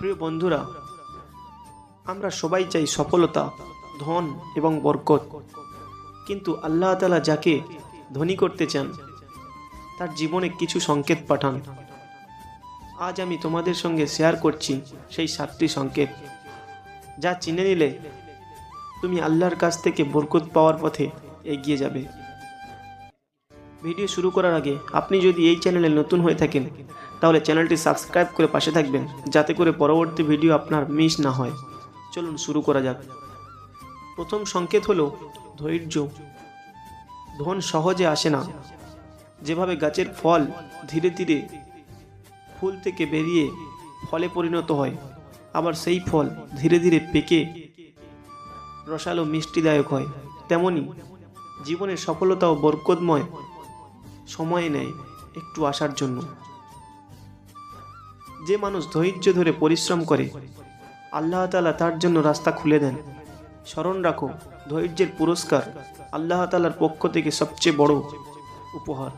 প্রিয় বন্ধুরা, আমরা সবাই চাই সফলতা, ধন এবং বরকত। কিন্তু আল্লাহ তালা যাকে ধনী করতে চান, তার জীবনে কিছু সংকেত পাঠান। আজ আমি তোমাদের সঙ্গে শেয়ার করছি সেই সাতটি সংকেত। যা চিনে নিলে তুমি আল্লাহর কাছ থেকে বরকত পাওয়ার পথে এগিয়ে যাবে। ভিডিও শুরু করার আগে আপনি যদি এই চ্যানেলে নতুন হয়ে থাকেন, তাহলে চ্যানেলটি সাবস্ক্রাইব করে পাশে থাকবেন, যাতে করে পরবর্তী ভিডিও আপনার মিস না হয়। চলুন শুরু করা যাক। প্রথম সংকেত হলো, ধৈর্য। ধন সহজে আসে না। যেভাবে গাছের ফল ধীরে ধীরে ফুল থেকে বেরিয়ে ফলে পরিণত হয়, আবার সেই ফল ধীরে ধীরে পেকে রসালো মিষ্টিদায়ক হয়। তেমনি জীবনের সফলতা ও বরকতময় সময় নেয় একটু আসার জন্য। যে মানুষ ধৈর্য ধরে পরিশ্রম করে, আল্লাহ তালা তার জন্য রাস্তা খুলে দেন। স্মরণ রাখো, ধৈর্যের পুরস্কার আল্লাহ তালার পক্ষ থেকে সবচেয়ে বড় উপহার।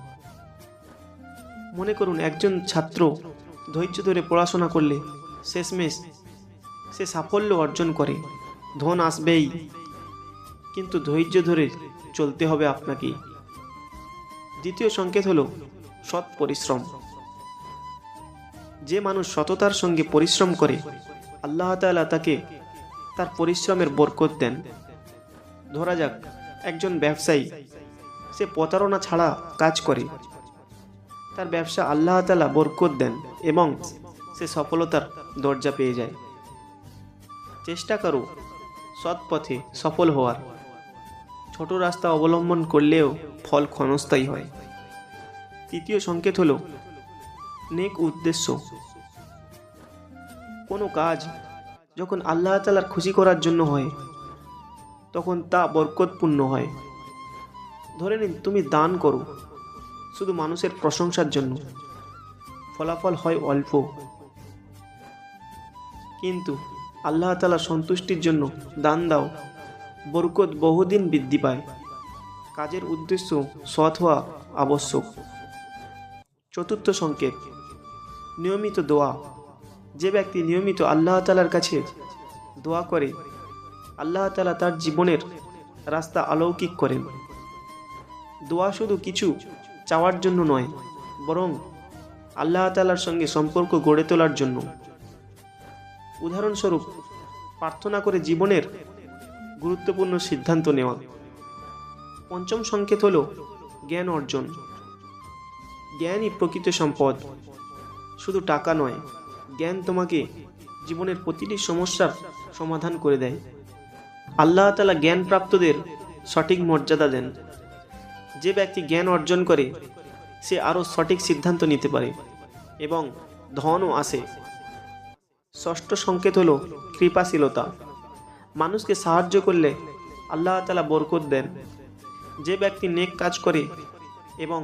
মনে করুন, একজন ছাত্র ধৈর্য ধরে পড়াশোনা করলে শেষমেশ সে সাফল্য অর্জন করে, ধন আসবেই। কিন্তু ধৈর্য ধরে চলতে হবে আপনাকে দ্বিতীয় সংকেত হলো সৎ পরিশ্রম। যে মানুষ সততার সঙ্গে পরিশ্রম করে, আল্লাহ তাআলা তাকে তার পরিশ্রমের বরকত দেন। ধরা যাক, একজন ব্যবসায়ী, সে প্রতারণা ছাড়া কাজ করে। তার ব্যবসা আল্লাহ তাআলা বরকত দেন এবং সে সফলতার দরজা পেয়ে যায়। চেষ্টা করো সৎ পথে সফল হওয়ার। ছোট রাস্তা অবলম্বন করলেও ফল ক্ষণস্থায়ী হয়। তৃতীয় সংকেত হলো, নেক উদ্দেশ্য। কোনো কাজ যখন আল্লাহ তালার খুশি করার জন্য হয়, তখন তা বরকতপূর্ণ হয়। ধরে নিন, তুমি দান করো, শুধু মানুষের প্রশংসার জন্য। ফলাফল হয় অল্প। কিন্তু আল্লাহ তালা সন্তুষ্টির জন্য দান দাও। বরকত বহুদিন বৃদ্ধি পায়। কাজের উদ্দেশ্য সৎ হওয়া আবশ্যক। চতুর্থ সংকেত, নিয়মিত দোয়া। যে ব্যক্তি নিয়মিত আল্লাহ তালার কাছে দোয়া করে, আল্লাহ তালা তার জীবনের রাস্তা অলৌকিক করেন। দোয়া শুধু কিছু চাওয়ার জন্য নয়, বরং আল্লাহ তালার সঙ্গে সম্পর্ক গড়ে তোলার জন্য। উদাহরণস্বরূপ, প্রার্থনা করে জীবনের গুরুত্বপূর্ণ সিদ্ধান্ত নেওয়া। পঞ্চম সংকেত হল জ্ঞান অর্জন। জ্ঞানই প্রকৃত সম্পদ। শুধু টাকা নয়, জ্ঞান তোমাকে জীবনের প্রতিটি সমস্যার সমাধান করে দেয়। আল্লাহ তালা জ্ঞানপ্রাপ্তদের সঠিক মর্যাদা দেন। যে ব্যক্তি জ্ঞান অর্জন করে, সে আরও সঠিক সিদ্ধান্ত নিতে পারে এবং ধনও আসে। ষষ্ঠ সংকেত হলো কৃপাশীলতা। মানুষকে সাহায্য করলে আল্লাহ তালা বরকত দেন। যে ব্যক্তি নেক কাজ করে এবং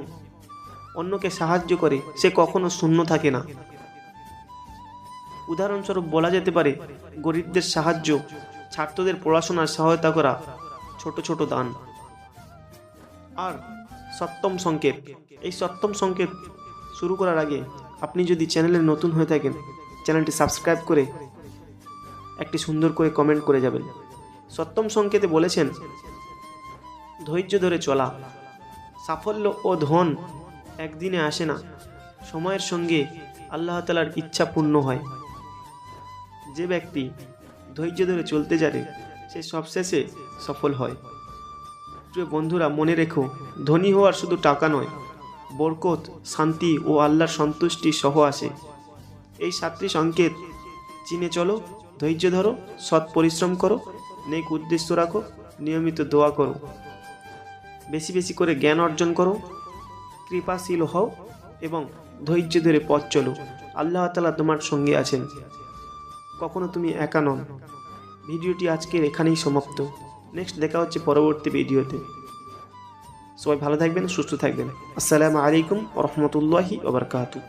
অন্যকে সাহায্য করে, সে কখনো শূন্য থাকে না। উদাহরণস্বরূপ বলা যেতে পারে, গরিবদের সাহায্য, ছাত্রদের পড়াশোনার সহায়তা করা, ছোট ছোট দান। আর সপ্তম সংকেত, এই সপ্তম সংকেত শুরু করার আগে আপনি যদি চ্যানেলে নতুন হয়ে থাকেন, চ্যানেলটি সাবস্ক্রাইব করে একটি সুন্দর করে কমেন্ট করে যাবেন। সপ্তম সংকেতে বলেছেন, ধৈর্য ধরে চলা, সাফল্য ও ধন একদিনে আসে না, সময়ের সঙ্গে আল্লাহ তালার ইচ্ছা পূর্ণ হয়। যে ব্যক্তি ধৈর্য ধরে চলতে জানে, সে সবশেষে সফল হয়। প্রিয় বন্ধুরা, মনে রেখো, ধনী হওয়ার শুধু টাকা নয়, বরকত, শান্তি ও আল্লাহর সন্তুষ্টি সহ আসে। এই সাতটি সংকেত চিনে চলো ধৈর্য ধরো, সৎ পরিশ্রম করো, নেক উদ্দেশ্য রাখো, নিয়মিত দোয়া করো। বেশি বেশি করে জ্ঞান অর্জন করো, কৃপাশীল হও এবং ধৈর্য ধরে পথ চলো। আল্লাহ তালা তোমার সঙ্গে আছেন। কখনো তুমি একা নন। ভিডিওটি আজকের এখানেই সমাপ্ত। নেক্সট দেখা হচ্ছে পরবর্তী ভিডিওতে। সবাই ভালো থাকবেন, সুস্থ থাকবেন। আসসালামু আলাইকুম রহমতুল্লাহি ওবরকাতু